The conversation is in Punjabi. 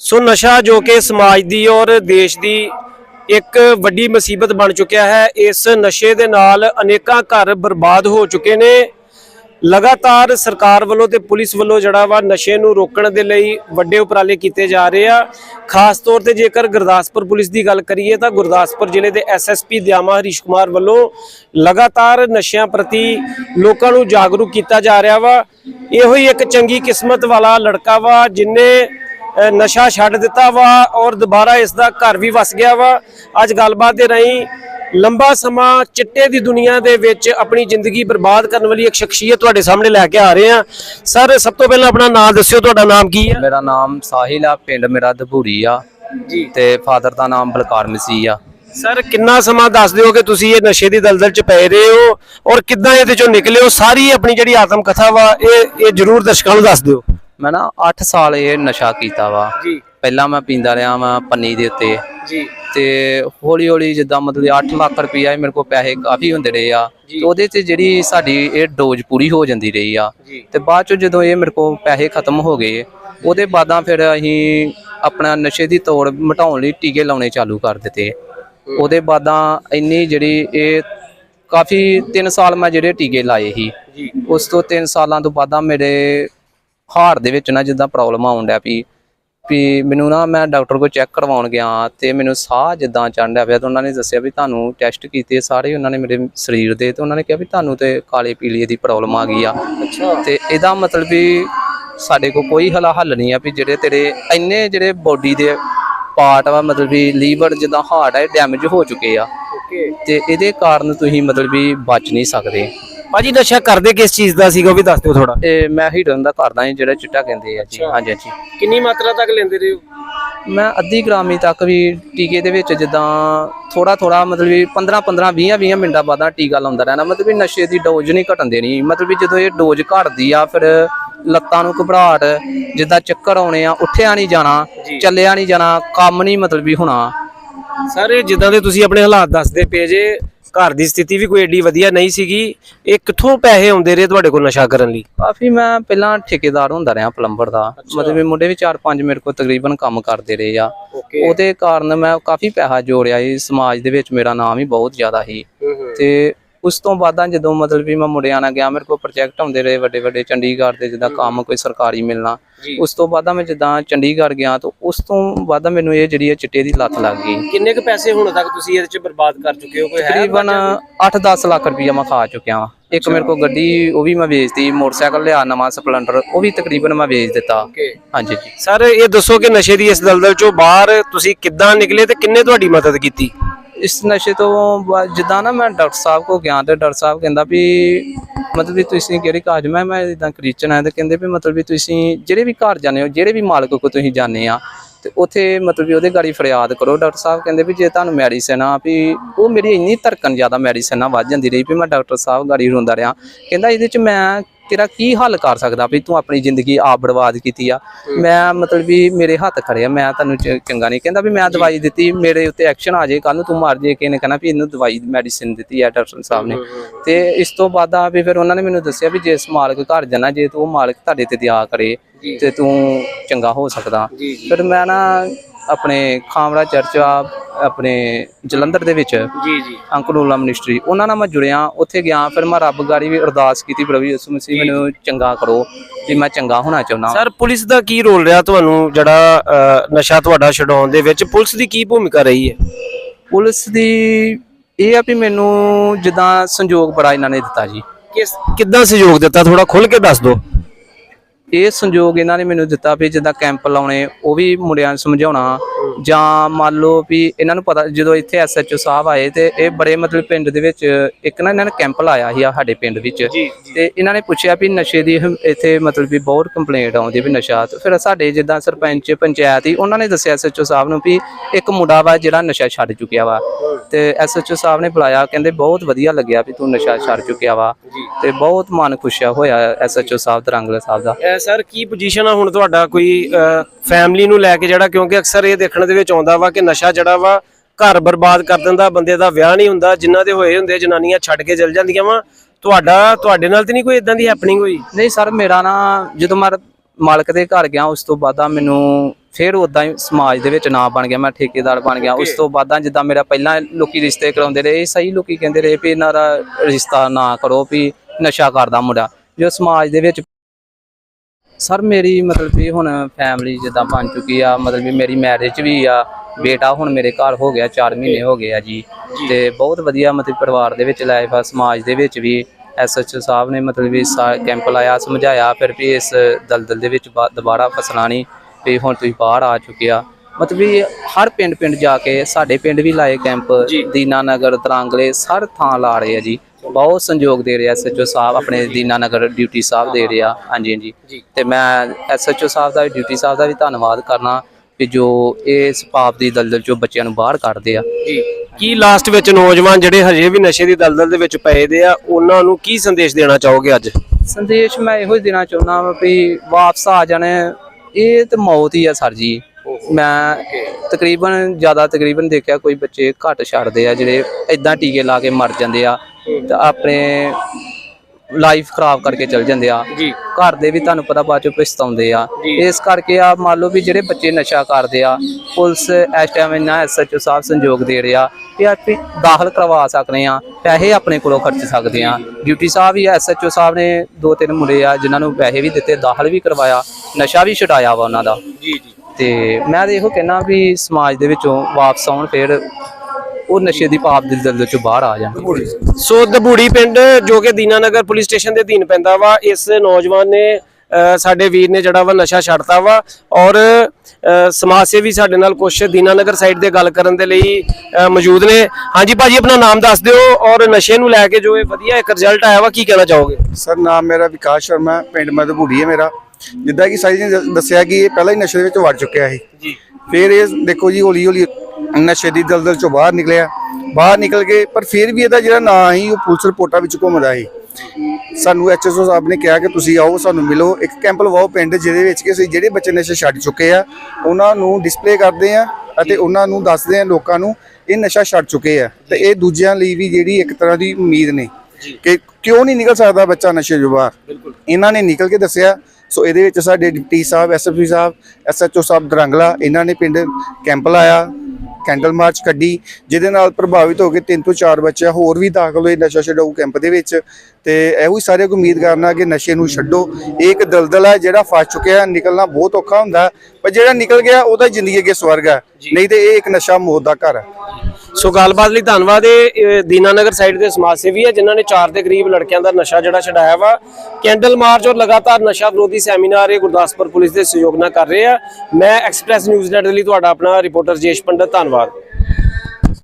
ਸੋ ਨਸ਼ਾ ਜੋ ਕਿ ਸਮਾਜ ਦੀ ਔਰ ਦੇਸ਼ ਦੀ ਇੱਕ ਵੱਡੀ ਮੁਸੀਬਤ ਬਣ ਚੁੱਕਿਆ ਹੈ, ਇਸ ਨਸ਼ੇ ਦੇ ਨਾਲ ਅਨੇਕਾਂ ਘਰ ਬਰਬਾਦ ਹੋ ਚੁੱਕੇ ਨੇ। ਲਗਾਤਾਰ ਸਰਕਾਰ ਵੱਲੋਂ ਤੇ ਪੁਲਿਸ ਵੱਲੋਂ ਜਿਹੜਾ ਵਾ ਨਸ਼ੇ ਨੂੰ ਰੋਕਣ ਦੇ ਲਈ ਵੱਡੇ ਉਪਰਾਲੇ ਕੀਤੇ ਜਾ ਰਹੇ ਆ। ਖਾਸ ਤੌਰ ਤੇ ਜੇਕਰ ਗੁਰਦਾਸਪੁਰ ਪੁਲਿਸ ਦੀ ਗੱਲ ਕਰੀਏ ਤਾਂ ਗੁਰਦਾਸਪੁਰ ਜ਼ਿਲ੍ਹੇ ਦੇ ਐਸਐਸਪੀ ਦਿਆਮਾ ਹਰੀਸ਼ ਕੁਮਾਰ ਵੱਲੋਂ ਲਗਾਤਾਰ ਨਸ਼ਿਆਂ ਪ੍ਰਤੀ ਲੋਕਾਂ ਨੂੰ ਜਾਗਰੂਕ ਕੀਤਾ ਜਾ ਰਿਹਾ ਵਾ। ਇਹੋ ਹੀ ਇੱਕ ਚੰਗੀ ਕਿਸਮਤ ਵਾਲਾ ਲੜਕਾ ਵਾ ਜਿਨੇ ਨਸ਼ਾ ਛੱਡ ਦਿੱਤਾ ਵਾ ਔਰ ਦੁਬਾਰਾ ਇਸ ਦਾ ਘਰ ਵੀ ਵਸ ਗਿਆ ਵਾ। ਅੱਜ ਗੱਲਬਾਤ ਦੇ ਰਹੀ ਲੰਬਾ ਸਮਾਂ ਚਿੱਟੇ ਦੀ ਦੁਨੀਆ ਦੇ ਵਿੱਚ ਆਪਣੀ ਜ਼ਿੰਦਗੀ ਬਰਬਾਦ ਕਰਨ ਵਾਲੀ ਇੱਕ ਸ਼ਖਸੀਅਤ ਤੁਹਾਡੇ ਸਾਹਮਣੇ ਲੈ ਕੇ ਆ ਰਹੇ ਆ ਸਰ ਸਭ ਤੋਂ ਪਹਿਲਾਂ ਆਪਣਾ ਨਾਮ ਦੱਸਿਓ ਤੁਹਾਡਾ ਨਾਮ ਕੀ ਹੈ? ਮੇਰਾ ਨਾਮ ਸਾਹਿਲ ਆ ਪਿੰਡ ਮੇਰਾ ਧਬੂਰੀ ਆ। ਜੀ। ਤੇ ਫਾਦਰ ਦਾ ਨਾਮ ਬਲਕਾਰ ਮਸੀਹ ਆ। ਸਰ ਕਿੰਨਾ ਸਮਾਂ ਦੱਸ ਦਿਓ ਕਿ ਤੁਸੀਂ ਇਹ ਨਸ਼ੇ ਦੀ ਦਲਦਲ 'ਚ ਪਏ ਰਹੇ ਹੋ ਔਰ ਕਿੱਦਾਂ ਇਹਦੇ 'ਚੋਂ ਨਿਕਲੇ ਹੋ? ਸਾਰੀ ਆਪਣੀ ਜਿਹੜੀ ਆਤਮ ਕਥਾ ਵਾ ਇਹ ਇਹ ਜਰੂਰ ਦਰਸ਼ਕਾਂ ਨੂੰ ਦੱਸ ਦਿਓ। ਮੈਂ ਨਾ 8 ਸਾਲ ਇਹ ਨਸ਼ਾ ਕੀਤਾ ਵਾ। ਜੀ। ਪਹਿਲਾਂ ਮੈਂ ਪੀਂਦਾ ਰਿਹਾ ਵਾਂ ਪੰਨੀ ਦੇ ਉੱਤੇ। ਜੀ। ਤੇ ਹੌਲੀ ਹੌਲੀ ਜਿੱਦਾਂ ਮਤਲਬ 8 ਲੱਖ ਰੁਪਈਆ ਮੇਰੇ ਕੋਲ ਪੈਸੇ ਕਾਫੀ ਹੁੰਦੇ ਰਹੇ ਆ। ਤੇ ਉਹਦੇ ਤੇ ਜਿਹੜੀ ਸਾਡੀ ਇਹ ਡੋਜ਼ ਪੂਰੀ ਹੋ ਜਾਂਦੀ ਰਹੀ ਆ। ਤੇ ਬਾਅਦ ਚ ਜਦੋਂ ਇਹ ਮੇਰੇ ਕੋਲ ਪੈਸੇ ਖਤਮ ਹੋ ਗਏ ਉਹਦੇ ਬਾਅਦਾਂ ਫਿਰ ਅਸੀਂ ਆਪਣਾ ਨਸ਼ੇ ਦੀ ਤੋੜ ਮਟਾਉਣ ਲਈ ਟੀਕੇ ਲਾਉਣੇ ਚਾਲੂ ਕਰ ਦਿੱਤੇ। ਉਹਦੇ ਬਾਅਦਾਂ ਇੰਨੀ ਜਿਹੜੀ ਇਹ ਕਾਫੀ 3 ਸਾਲ ਮੈਂ ਜਿਹੜੇ ਟੀਕੇ ਲਾਏ ਸੀ। ਉਸ ਤੋਂ 3 ਸਾਲਾਂ ਤੋਂ ਬਾਅਦਾਂ ਮੇਰੇ ਹਾਰਟ ਦੇ ਵਿੱਚ ਨਾ ਜਿੱਦਾਂ ਪ੍ਰੋਬਲਮ ਆਉਣ ਡਿਆ ਪਈ ਵੀ ਮੈਨੂੰ ਨਾ ਮੈਂ ਡਾਕਟਰ ਕੋਲ ਚੈੱਕ ਕਰਵਾਉਣ ਗਿਆ ਤੇ ਮੈਨੂੰ ਸਾਹ ਜਿੱਦਾਂ ਚੜ੍ਹ ਡਿਆ ਪਿਆ ਤੇ ਉਹਨਾਂ ਨੇ ਦੱਸਿਆ ਵੀ ਤੁਹਾਨੂੰ ਟੈਸਟ ਕੀਤੇ ਸਾਰੇ ਉਹਨਾਂ ਨੇ ਮੇਰੇ ਸਰੀਰ ਦੇ ਤੇ ਉਹਨਾਂ ਨੇ ਕਿਹਾ ਵੀ ਤੁਹਾਨੂੰ ਤੇ ਕਾਲੇ ਪੀਲੀਏ ਦੀ ਪ੍ਰੋਬਲਮ ਆ ਗਈ ਆ। ਤੇ ਇਹਦਾ ਮਤਲਬ ਵੀ ਸਾਡੇ ਕੋਲ ਕੋਈ ਹਲਾ ਹੱਲ ਨਹੀਂ ਆ ਵੀ ਜਿਹੜੇ ਤੇਰੇ ਇੰਨੇ ਜਿਹੜੇ ਬੋਡੀ ਦੇ ਪਾਰਟ ਵਾ ਮਤਲਬ ਵੀ ਲੀਵਰ ਜਿੱਦਾਂ ਹਾਰਟ ਹੈ ਡੈਮੇਜ ਹੋ ਚੁੱਕੇ ਆ। ਓਕੇ ਤੇ ਇਹਦੇ ਕਾਰਨ ਤੁਸੀਂ ਮਤਲਬ ਵੀ ਬਚ ਨਹੀਂ ਸਕਦੇ। ਭਾਜੀ ਨਸ਼ਾ ਕਰਦੇ ਕਿਸ ਚੀਜ਼ ਦਾ ਸੀਗਾ ਉਹ ਵੀ ਦੱਸ ਦਿਓ ਥੋੜਾ ਇਹ ਮੈਂ ਹੀਰੋਇਨ ਦਾ ਕਰਦਾ ਹਾਂ ਜਿਹੜਾ ਚਿੱਟਾ ਕਹਿੰਦੇ ਆ ਜੀ। ਹਾਂਜੀ ਹਾਂਜੀ। ਕਿੰਨੀ ਮਾਤਰਾ ਤੱਕ ਲੈਂਦੇ ਰਹੇ ਹੋ? ਮੈਂ ਅੱਧੀ ਗ੍ਰਾਮੀ ਤੱਕ ਵੀ ਟੀਕੇ ਦੇ ਵਿੱਚ ਜਿੱਦਾਂ ਥੋੜਾ ਥੋੜਾ ਮਤਲਬ ਵੀ 15 15 20 20 ਮਿੰਟਾਂ ਬਾਅਦ ਟੀਕਾ ਲਾਉਂਦਾ ਰਹਿਣਾ ਮਤਲਬ ਵੀ ਨਸ਼ੇ ਦੀ ਡੋਜ਼ ਨਹੀਂ ਘਟਣ ਦੇਣੀ ਮਤਲਬ ਵੀ ਜਦੋਂ ਇਹ ਡੋਜ਼ ਘਟਦੀ ਆ ਫਿਰ ਲੱਤਾਂ ਨੂੰ ਘਬਰਾਹਟ ਜਿੱਦਾਂ ਚੱਕਰ ਆਉਣੇ ਆ ਉੱਠਿਆ ਨਹੀਂ ਜਾਣਾ ਜੀ। ਚੱਲਿਆ ਨਹੀਂ ਜਾਣਾ ਕੰਮ ਨਹੀਂ ਮਤਲਬ ਵੀ ਹੋਣਾ। ਸਾਰੇ ਜਿੱਦਾਂ ਦੇ ਤੁਸੀਂ ਆਪਣੇ ਹਾਲਾਤ ਦੱਸਦੇ ਪਏ ਜੇ ਘਰ ਦੀ ਸਥਿਤੀ ਵੀ ਕੋਈ ਏਡੀ ਵਧੀਆ ਨਹੀਂ ਸੀਗੀ। ਇਹ ਕਿੱਥੋਂ ਪੈਸੇ ਆਉਂਦੇ ਰਹੇ ਤੁਹਾਡੇ ਕੋਲ ਨਸ਼ਾ ਕਰਨ ਲਈ? ਕਾਫੀ ਮੈਂ ਪਹਿਲਾਂ ਠੇਕੇਦਾਰ ਹੁੰਦਾ ਰਿਹਾ ਪਲੰਬਰ ਦਾ। ਮਤਲਬ ਵੀ ਮੁੰਡੇ ਵੀ 4-5 ਮੇਰੇ ਕੋਲ ਤਕਰੀਬਨ ਕੰਮ ਕਰਦੇ ਰਹੇ ਆ। ਉਹਦੇ ਕਾਰਨ ਮੈਂ ਕਾਫੀ ਪੈਸਾ ਜੋੜਿਆ ਸੀ। ਸਮਾਜ ਦੇ ਵਿੱਚ ਮੇਰਾ ਨਾਮ ਹੀ ਬਹੁਤ ਜ਼ਿਆਦਾ ਸੀ। ਤੇ ਉਸ ਤੋਂ ਬਾਅਦਾਂ ਜਦੋਂ ਮਤਲਬ ਵੀ ਮੈਂ ਮੁੰਡਿਆਂ ਨਾਲ ਗਿਆ ਮੇਰੇ ਕੋਲ ਪ੍ਰੋਜੈਕਟ ਹੁੰਦੇ ਰਹੇ ਵੱਡੇ ਵੱਡੇ ਚੰਡੀਗੜ੍ਹ ਦੇ ਜਿੱਦਾਂ ਕੰਮ ਕੋਈ ਸਰਕਾਰੀ ਮਿਲਣਾ। ਉਸ ਤੋਂ ਬਾਅਦਾਂ ਮੈਂ ਜਿੱਦਾਂ ਚੰਡੀਗੜ੍ਹ ਗਿਆ ਤਾਂ ਉਸ ਤੋਂ ਬਾਅਦਾਂ ਮੈਨੂੰ ਇਹ ਜਿਹੜੀ ਹੈ ਚਿੱਟੇ ਦੀ ਲੱਤ ਲੱਗ ਗਈ। ਕਿੰਨੇ ਕੁ ਪੈਸੇ ਹੁਣ ਤੱਕ ਤੁਸੀਂ ਇਹਦੇ 'ਚ ਬਰਬਾਦ ਕਰ ਚੁੱਕੇ ਹੋ? ਕੋਈ ਹੈ ਤਕਰੀਬਨ 8-10 ਲੱਖ ਰੁਪਈਆ ਮੈਂ ਖਾ ਚੁੱਕਿਆ ਵਾਂ। ਇੱਕ ਮੇਰੇ ਕੋਲ ਗੱਡੀ ਉਹ ਵੀ ਮੈਂ ਵੇਚਤੀ ਮੋਟਰਸਾਈਕਲ ਲਿਆ ਨਵਾਂ ਸਪਲੈਂਡਰ ਉਹ ਵੀ ਤਕਰੀਬਨ ਮੈਂ ਵੇਚ ਦਿੱਤਾ। ਹਾਂਜੀ। ਸਰ ਇਹ ਦੱਸੋ ਕਿ ਨਸ਼ੇ ਦੀ ਇਸ ਦਲਦਲ 'ਚੋਂ ਬਾਹਰ ਤੁਸੀਂ ਕਿੱਦਾਂ ਨਿਕਲੇ ਤੇ ਕਿੰਨੇ ਤੁਹਾਡੀ ਮਦਦ ਕੀਤੀ? ਇਸ ਨਸ਼ੇ ਤੋਂ ਬਾ- ਜਿੱਦਾਂ ਨਾ ਮੈਂ ਡਾਕਟਰ ਸਾਹਿਬ ਕੋ ਗਿਆ ਤੇ ਡਾਕਟਰ ਸਾਹਿਬ ਕਹਿੰਦਾ ਵੀ ਮਤਲਬ ਵੀ ਤੁਸੀਂ ਕਿਹੜੀ ਕਾਜ ਮੈਂ ਮੈਂ ਇਦਾਂ ਕ੍ਰਿਸਚਨ ਆ ਤੇ ਕਹਿੰਦੇ ਵੀ ਮਤਲਬ ਵੀ ਤੁਸੀਂ ਜਿਹੜੇ ਵੀ ਘਰ ਜਾਂਦੇ ਹੋ, ਜਿਹੜੇ ਵੀ ਮਾਲਕ ਕੋ ਤੁਸੀਂ ਜਾਂਦੇ ਆ ਤੇ ਉੱਥੇ ਮਤਲਬ ਵੀ ਉਹਦੇ ਗਾੜੀ ਫਰਿਆਦ ਕਰੋ। ਡਾਕਟਰ ਸਾਹਿਬ ਕਹਿੰਦੇ ਵੀ ਜੇ ਤੁਹਾਨੂੰ ਮੈਡੀਸਨ ਆ ਵੀ ਉਹ ਮੇਰੀ ਇੰਨੀ ਧੜਕਣ ਜ਼ਿਆਦਾ ਮੈਡੀਸਨ ਨਾਲ ਵੱਧ ਜਾਂਦੀ ਰਹੀ ਵੀ ਮੈਂ ਡਾਕਟਰ ਸਾਹਿਬ ਗਾੜੀ ਰੋਂਦਾ ਰਿਹਾ। ਕਹਿੰਦਾ ਇਹਦੇ ਚ ਮੈਂ ਤੇਰਾ ਕੀ ਹੱਲ ਕਰ ਸਕਦਾ ਵੀ ਤੂੰ ਆਪਣੀ ਜ਼ਿੰਦਗੀ ਆਪ ਬਰਬਾਦ ਕੀਤੀ ਆ? ਮੈਂ ਮਤਲਬ ਵੀ ਮੇਰੇ ਹੱਥ ਖੜੇ ਆ ਮੈਂ ਤੈਨੂੰ ਚ- ਚੰਗਾ ਨਹੀਂ ਕਹਿੰਦਾ ਵੀ ਮੈਂ ਦਵਾਈ ਦਿੱਤੀ ਮੇਰੇ ਉੱਤੇ ਐਕਸ਼ਨ ਆ ਜੇ ਕੱਲ ਨੂੰ ਤੂੰ ਮਰ ਜੇ ਕਿਸੇ ਨੇ ਕਹਿਣਾ ਵੀ ਇਹਨੂੰ ਦਵਾਈ ਮੈਡੀਸਿਨ ਦਿੱਤੀ ਆ ਡਾਕਟਰ ਸਾਹਿਬ ਨੇ। ਤੇ ਇਸ ਤੋਂ ਬਾਅਦ ਆ ਵੀ ਫਿਰ ਉਹਨਾਂ ਨੇ ਮੈਨੂੰ ਦੱਸਿਆ ਵੀ ਜਿਸ ਮਾਲਕ ਘਰ ਜਾਣਾ ਜੇ ਤੂੰ ਉਹ ਮਾਲਕ ਤੁਹਾਡੇ ਤੇ ਦਇਆ ਕਰੇ ਤੇ ਤੂੰ ਚੰਗਾ ਹੋ ਸਕਦਾ। ਜੀ ਫਿਰ ਮੈਂ ਨਾ ਆਪਣੇ ਖਾਮਰਾ ਚਰਚ ਆਪਣੇ ਜਲੰਧਰ ਦੇ ਵਿੱਚ ਜੀ ਜੀ। ਅੰਕਲੋਲਾ ਮਿਨਿਸਟਰੀ ਉਹਨਾਂ ਨਾਲ ਮੈਂ ਜੁੜਿਆ ਉੱਥੇ ਗਿਆ ਫਿਰ ਮੈਂ ਰੱਬ ਗਾੜੀ ਵੀ ਅਰਦਾਸ ਕੀਤੀ ਪ੍ਰਭੂ ਯਿਸੂ ਮਸੀਹ ਮੈਨੂੰ ਚੰਗਾ ਕਰੋ ਵੀ ਮੈਂ ਚੰਗਾ ਹੋਣਾ ਚਾਹੁੰਦਾ। ਸਰ ਪੁਲਿਸ ਦਾ ਕੀ ਰੋਲ ਰਿਹਾ ਤੁਹਾਨੂੰ ਜਿਹੜਾ ਨਸ਼ਾ ਤੁਹਾਡਾ ਛਡਾਉਣ ਦੇ ਵਿੱਚ ਪੁਲਿਸ ਦੀ ਕੀ ਭੂਮਿਕਾ ਰਹੀ ਹੈ? ਪੁਲਿਸ ਦੀ ਇਹ ਆ ਵੀ ਮੈਨੂੰ ਜਿੱਦਾਂ ਸੰਯੋਗ ਬੜਾ ਇਹਨਾਂ ਨੇ ਦਿੱਤਾ ਜੀ। ਕਿਸ ਕਿੱਦਾਂ ਸਹਿਯੋਗ ਦਿੱਤਾ? ਥੋੜਾ ਖੁੱਲ ਕੇ ਦੱਸ ਦਿਓ। ਇਹ ਸੰਯੋਗ ਇਹਨਾਂ ਨੇ ਮੈਨੂੰ ਦਿੱਤਾ ਵੀ ਜਿੱਦਾਂ ਕੈਂਪ ਲਾਉਣੇ ਉਹ ਵੀ ਮੁੰਡਿਆਂ ਨੂੰ ਸਮਝਾਉਣਾ। ਜਾਂ ਮੰਨ ਲਓ ਵੀ ਇਹਨਾਂ ਨੂੰ ਪਤਾ ਜਦੋਂ ਇੱਥੇ ਐਸਐਚਓ ਸਾਹਿਬ ਆਏ ਤੇ ਇਹ ਬੜੇ ਮਤਲਬ ਪਿੰਡ ਦੇ ਵਿੱਚ ਇੱਕ ਨਾ ਇਹਨਾਂ ਨੇ ਕੈਂਪ ਲਾਇਆ ਸੀ ਆ ਸਾਡੇ ਪਿੰਡ ਵਿੱਚ। ਤੇ ਇਹਨਾਂ ਨੇ ਪੁੱਛਿਆ ਵੀ ਨਸ਼ੇ ਦੀ ਇੱਥੇ ਮਤਲਬ ਵੀ ਬਹੁਤ ਕੰਪਲੇਂਟ ਆਉਂਦੀ ਵੀ ਨਸ਼ਾ ਤੇ ਫਿਰ ਸਾਡੇ ਜਿੱਦਾਂ ਸਰਪੰਚ ਪੰਚਾਇਤ ਹੀ ਉਹਨਾਂ ਨੇ ਦੱਸਿਆ ਐਸਐਚਓ ਸਾਹਿਬ ਨੂੰ ਵੀ ਇੱਕ ਮੁੰਡਾ ਵਾ ਜਿਹੜਾ ਨਸ਼ਾ ਛੱਡ ਚੁੱਕਿਆ ਵਾ। ਤੇ ਐਸਐਚਓ ਸਾਹਿਬ ਨੇ ਬੁਲਾਇਆ ਕਹਿੰਦੇ ਬਹੁਤ ਵਧੀਆ ਲੱਗਿਆ ਵੀ ਤੂੰ ਨਸ਼ਾ ਛੱਡ ਚੁੱਕਿਆ ਵਾ। ਤੇ ਬਹੁਤ ਮਨ ਖੁਸ਼ਿਆ ਹੋਇਆ ਐਸਐਚਓ ਸਾਹਿਬ ਦਰੰਗਲੇ ਸਾਹਿਬ ਦਾ। ਸਰ ਕੀ ਪੋਜੀਸ਼ਨ ਆ ਹੁਣ ਤੁਹਾਡਾ? ਕੋਈ ਫੈਮਿਲੀ ਨੂੰ ਲੈ ਕੇ ਜਿਹੜਾ ਕਿਉਂਕਿ ਅਕਸਰ ਇਹ ਦੇਖਣ ਦੇ ਵਿੱਚ ਆਉਂਦਾ ਵਾ ਕਿ ਨਸ਼ਾ ਜਿਹੜਾ ਵਾ ਘਰ ਬਰਬਾਦ ਕਰ ਦਿੰਦਾ ਬੰਦੇ ਦਾ ਵਿਆਹ ਨਹੀਂ ਹੁੰਦਾ ਜਿਨ੍ਹਾਂ ਦੇ ਹੋਏ ਹੁੰਦੇ ਜਨਾਨੀਆਂ ਛੱਡ ਕੇ ਚਲ ਜਾਂਦੀਆਂ ਵਾ। ਤੁਹਾਡਾ ਤੁਹਾਡੇ ਨਾਲ ਤੇ ਨਹੀਂ ਕੋਈ ਇਦਾਂ ਦੀ ਹੈਪਨਿੰਗ ਹੋਈ? ਨਹੀਂ ਸਰ ਮੇਰਾ ਨਾ ਜਦੋਂ ਮੈਂ ਮਾਲਕ ਦੇ ਘਰ ਗਿਆ ਉਸ ਤੋਂ ਬਾਅਦ ਮੈਨੂੰ ਫਿਰ ਉਦਾਂ ਹੀ ਸਮਾਜ ਦੇ ਵਿੱਚ ਨਾਂ ਬਣ ਗਿਆ ਮੈਂ ਠੇਕੇਦਾਰ ਬਣ ਗਿਆ। ਉਸ ਤੋਂ ਬਾਅਦਾਂ ਜਿੱਦਾਂ ਮੇਰਾ ਪਹਿਲਾਂ ਲੋਕੀ ਰਿਸ਼ਤੇ ਕਰਾਉਂਦੇ ਰਹੇ ਸਹੀ ਲੋਕੀ ਕਹਿੰਦੇ ਰਹੇ ਵੀ ਇਹਨਾਂ ਦਾ ਰਿਸ਼ਤਾ ਨਾ ਕਰੋ ਵੀ ਨਸ਼ਾ ਕਰਦਾ ਮੁੰਡਾ। ਜੋ ਸਮਾਜ ਦੇ ਵਿੱਚ ਸਰ ਮੇਰੀ ਮਤਲਬ ਵੀ ਹੁਣ ਫੈਮਿਲੀ ਜਿੱਦਾਂ ਬਣ ਚੁੱਕੀ ਆ ਮਤਲਬ ਵੀ ਮੇਰੀ ਮੈਰਿਜ ਵੀ ਆ ਬੇਟਾ ਹੁਣ ਮੇਰੇ ਘਰ ਹੋ ਗਿਆ 4 ਮਹੀਨੇ ਹੋ ਗਏ ਆ ਜੀ। ਤੇ ਬਹੁਤ ਵਧੀਆ ਮਤਲਬ ਪਰਿਵਾਰ ਦੇ ਵਿੱਚ ਲਾਈਫ ਆ ਸਮਾਜ ਦੇ ਵਿੱਚ ਵੀ ਐਸਐਚਓ ਸਾਹਿਬ ਨੇ ਮਤਲਬ ਵੀ ਕੈਂਪ ਲਾਇਆ ਸਮਝਾਇਆ ਫਿਰ ਵੀ ਇਸ ਦਲਦਲ ਦੇ ਵਿੱਚ ਦੁਬਾਰਾ ਫਸਣਾ ਨਹੀਂ ਵੀ ਹੁਣ ਤੁਸੀਂ ਬਾਹਰ ਆ ਚੁੱਕੇ ਆ। ਮਤਲਬ ਵੀ ਹਰ ਪਿੰਡ ਪਿੰਡ ਜਾ ਕੇ ਸਾਡੇ ਪਿੰਡ ਵੀ ਲਾਏ ਕੈਂਪ ਦੀਨਾਨਗਰ ਤਰਾਂਗਲੇ ਹਰ ਥਾਂ ਲਾ ਰਹੇ ਆ ਜੀ। ਬਹੁਤ ਸੰਯੋਗ ਦੇ ਰਿਹਾ ਐਸਐਚਓ ਸਾਹਿਬ ਆਪਣੇ ਦੀਨਾਨਗਰ ਡਿਊਟੀ ਸਾਹਿਬ ਦੇ ਰਿਹਾ। ਹਾਂਜੀ ਹਾਂਜੀ। ਤੇ ਮੈਂ ਐਸਐਚਓ ਸਾਹਿਬ ਦਾ ਵੀ ਡਿਊਟੀ ਸਾਹਿਬ ਦਾ ਵੀ ਧੰਨਵਾਦ ਕਰਨਾ ਕਿ ਜੋ ਇਸ ਪਾਪ ਦੀ ਦਲਦਲ ਚੋਂ ਬੱਚਿਆਂ ਨੂੰ ਬਾਹਰ ਕੱਢਦੇ ਆ। ਜੀ। ਕੀ ਲਾਸਟ ਵਿੱਚ ਨੌਜਵਾਨ ਜਿਹੜੇ ਹਜੇ ਵੀ ਨਸ਼ੇ ਦੀ ਦਲਦਲ ਦੇ ਵਿੱਚ ਪਏ ਦੇ ਆ ਉਹਨਾਂ ਨੂੰ ਕੀ ਸੰਦੇਸ਼ ਦੇਣਾ ਚਾਹੋਗੇ ਅੱਜ? ਸੰਦੇਸ਼ ਮੈਂ ਇਹੋ ਹੀ ਦੇਣਾ ਚਾਹੁੰਦਾ ਵਾਂ ਵੀ ਵਾਪਸ ਆ ਜਾਣ। ਇਹ ਤੇ ਮੌਤ ਹੀ ਆ ਸਰ ਜੀ। ਮੈਂ ਤਕਰੀਬਨ ਜ਼ਿਆਦਾ ਤਕਰੀਬਨ ਦੇਖਿਆ ਕੋਈ ਬੱਚੇ ਘੱਟ ਛੱਡਦੇ ਆ ਜਿਹੜੇ ਇਦਾਂ ਟੀਕੇ ਲਾ ਕੇ ਮਰ ਜਾਂਦੇ ਆ ਤੇ ਆਪਣੇ ਲਾਈਫ ਖਰਾਬ ਕਰਕੇ ਚਲ ਜਾਂਦੇ ਆ। ਘਰ ਦੇ ਵੀ ਤੁਹਾਨੂੰ ਪਤਾ ਬਾਅਦ ਚ ਪਛਤਾਉਂਦੇ ਆ। ਇਸ ਕਰਕੇ ਆ ਮੰਨ ਲਓ ਵੀ ਜਿਹੜੇ ਬੱਚੇ ਨਸ਼ਾ ਕਰਦੇ ਆ ਪੁਲਿਸ ਇਸ ਟਾਈਮ ਇਹਨਾਂ ਐਸਐਚਓ ਸਾਹਿਬ ਸੰਯੋਗ ਦੇ ਰਿਹਾ ਕਿ ਆਪੇ ਦਾਖਲ ਕਰਵਾ ਸਕਦੇ ਆ ਪੈਸੇ ਆਪਣੇ ਕੋਲੋਂ ਖਰਚ ਸਕਦੇ ਆ। ਡਿਊਟੀ ਸਾਹਿਬ ਵੀ ਐਸਐਚਓ ਸਾਹਿਬ ਨੇ ਦੋ ਤਿੰਨ ਮੁੰਡੇ ਆ ਜਿਨ੍ਹਾਂ ਨੂੰ ਪੈਸੇ ਵੀ ਦਿੱਤੇ ਦਾਖਲ ਵੀ ਕਰਵਾਇਆ ਨਸ਼ਾ ਵੀ ਛਡਾਇਆ ਵਾ ਉਹਨਾਂ ਦਾ। ਜੀ ਜੀ। ਤੇ ਮੈਂ ਤਾਂ ਇਹੋ ਕਹਿਣਾ ਵੀ ਸਮਾਜ ਦੇ ਵਿੱਚੋਂ ਵਾਪਸ ਆਉਣ ਫਿਰ ਉਹ ਨਸ਼ੇ ਦੀ ਪਾਪ ਦੀ ਦਲਦਲ ਚੋਂ ਬਾਹਰ ਆ ਜਾਣ। ਸੋ ਦਬੂੜੀ ਪਿੰਡ ਜੋ ਕਿ ਦੀਨਾਨਗਰ ਪੁਲਿਸ ਸਟੇਸ਼ਨ ਦੇ ਅਧੀਨ ਪੈਂਦਾ ਵਾ ਇਸ ਨੌਜਵਾਨ ਨੇ ਸਾਡੇ ਵੀਰ ਨੇ ਜਿਹੜਾ ਵਾ ਨਸ਼ਾ ਛੱਡਤਾ ਵਾ ਔਰ ਸਮਾਜ ਸੇਵੀ ਸਾਡੇ ਨਾਲ ਕੁਝ ਦੀਨਾਨਗਰ ਸਾਈਡ ਦੇ ਗੱਲ ਕਰਨ ਦੇ ਲਈ ਮੌਜੂਦ ਨੇ। ਹਾਂਜੀ ਭਾਜੀ ਆਪਣਾ ਨਾਮ ਦੱਸ ਦਿਓ ਔਰ ਨਸ਼ੇ ਨੂੰ ਲੈ ਕੇ ਜੋ ਇਹ ਵਧੀਆ ਇੱਕ ਰਿਜ਼ਲਟ ਆਇਆ ਵਾ ਕੀ ਕਹਿਣਾ ਚਾਹੋਗੇ? ਸਰ ਨਾਮ ਮੇਰਾ ਵਿਕਾਸ ਸ਼ਰਮਾ ਪਿੰਡ ਮਧੂਬੂੜੀ ਹੈ ਮੇਰਾ। ਜਿੱਦਾਂ ਕਿ ਸਾਈ ਨੇ ਦੱਸਿਆ ਕਿ ਇਹ ਪਹਿਲਾਂ ਹੀ ਨਸ਼ੇ ਦੇ ਵਿੱਚ ਵੜ ਚੁੱਕਿਆ ਸੀ। ਜੀ। ਫਿਰ ਇਹ ਦੇਖੋ ਜੀ ਹੌਲੀ ਹੌਲੀ ਨਸ਼ੇ ਦੀ ਦਲਦਲ ਚੋਂ ਬਾਹਰ ਨਿਕਲਿਆ। ਬਾਹਰ ਨਿਕਲ ਕੇ ਪਰ ਫਿਰ ਵੀ ਇਹਦਾ ਜਿਹੜਾ ਨਾਂ ਸੀ ਉਹ ਪੁਲਿਸ ਰਿਪੋਰਟਾਂ ਵਿੱਚ ਘੁੰਮਦਾ ਸੀ। ਸਾਨੂੰ ਐਚਐਸਓ ਸਾਹਿਬ ਨੇ ਕਿਹਾ ਕਿ ਤੁਸੀਂ ਆਓ ਸਾਨੂੰ ਮਿਲੋ। ਇੱਕ ਕੈਂਪ ਲਵਾਓ ਪਿੰਡ ਜਿਹਦੇ ਵਿੱਚ ਕਿ ਅਸੀਂ ਜਿਹੜੇ ਬੱਚੇ ਨਸ਼ੇ ਛੱਡ ਚੁੱਕੇ ਆ ਉਹਨਾਂ ਨੂੰ ਡਿਸਪਲੇ ਕਰਦੇ ਆ ਅਤੇ ਉਹਨਾਂ ਨੂੰ ਦੱਸਦੇ ਆ ਲੋਕਾਂ ਨੂੰ ਇਹ ਨਸ਼ਾ ਛੱਡ ਚੁੱਕੇ ਆ। ਤੇ ਇਹ ਦੂਜਿਆਂ ਲਈ ਵੀ ਜਿਹੜੀ ਇੱਕ ਤਰ੍ਹਾਂ ਦੀ ਉਮੀਦ ਨੇ ਕਿ ਕਿਉਂ ਨਹੀਂ ਨਿਕਲ ਸਕਦਾ ਬੱਚਾ ਨਸ਼ੇ ਤੋਂ ਬਾਹਰ? ਇਹਨਾਂ ਨੇ ਨਿਕਲ ਕੇ ਦੱਸਿਆ ਸੋ ਇਹਦੇ ਵਿੱਚ ਸਾਡੇ deputy sahib SSP sahib SHO sahib Darangla, ਇਹਨਾਂ ਨੇ ਪਿੰਡ ਕੈਂਪ ਲਾਇਆ, ਕੈਂਡਲ ਮਾਰਚ ਕੱਢੀ, ਜਿਹਦੇ ਨਾਲ ਪ੍ਰਭਾਵਿਤ ਹੋ ਕੇ ਤਿੰਨ ਤੋਂ ਚਾਰ ਬੱਚੇ ਹੋਰ ਵੀ ਦਾਖਲ ਹੋਏ ਨਸ਼ਾ ਛਡਾਊ ਕੈਂਪ ਦੇ ਵਿੱਚ। ਤੇ ਇਹੋ ਹੀ ਸਾਰੇ ਉਮੀਦ ਕਰਨਾ ਕਿ ਨਸ਼ੇ ਨੂੰ ਛੱਡੋ। ਇਹ ਇੱਕ ਦਲਦਲ ਹੈ ਜਿਹੜਾ ਫਸ ਚੁੱਕਿਆ ਨਿਕਲਣਾ ਬਹੁਤ ਔਖਾ ਹੁੰਦਾ ਪਰ ਜਿਹੜਾ ਨਿਕਲ ਗਿਆ ਉਹਦਾ ਜ਼ਿੰਦਗੀ ਅੱਗੇ ਸਵਰਗ ਹੈ। ਨਹੀਂ ਤੇ ਇਹ ਇੱਕ ਨਸ਼ਾ ਮੌਤ ਦਾ ਘਰ ਹੈ। ਸੋ ਗੱਲਬਾਤ ਲਈ ਧੰਨਵਾਦ। ਇਹ ਦੀਨਾਨਗਰ ਸਾਈਡ ਦੇ ਸਮਾਜ ਸੇਵੀ ਹੈ ਜਿਨ੍ਹਾਂ ਨੇ 4 ਦੇ ਕਰੀਬ ਲੜਕਿਆਂ ਦਾ ਨਸ਼ਾ ਜਿਹੜਾ ਛਡਾਇਆ ਵਾ। ਕੈਂਡਲ ਮਾਰਚ ਔਰ ਲਗਾਤਾਰ ਨਸ਼ਾ ਵਿਰੋਧੀ ਸੈਮੀਨਾਰ ਇਹ ਗੁਰਦਾਸਪੁਰ ਪੁਲਿਸ ਦੇ ਸਹਿਯੋਗ ਨਾਲ ਕਰ ਰਹੇ ਆ। ਮੈਂ ਐਕਸਪ੍ਰੈਸ ਨਿਊਜ਼ਲੈਂਡ ਦੇ ਲਈ ਤੁਹਾਡਾ ਆਪਣਾ ਰਿਪੋਰਟਰ ਜੇਸ਼ ਪੰਡਤ ਧੰਨਵਾਦ।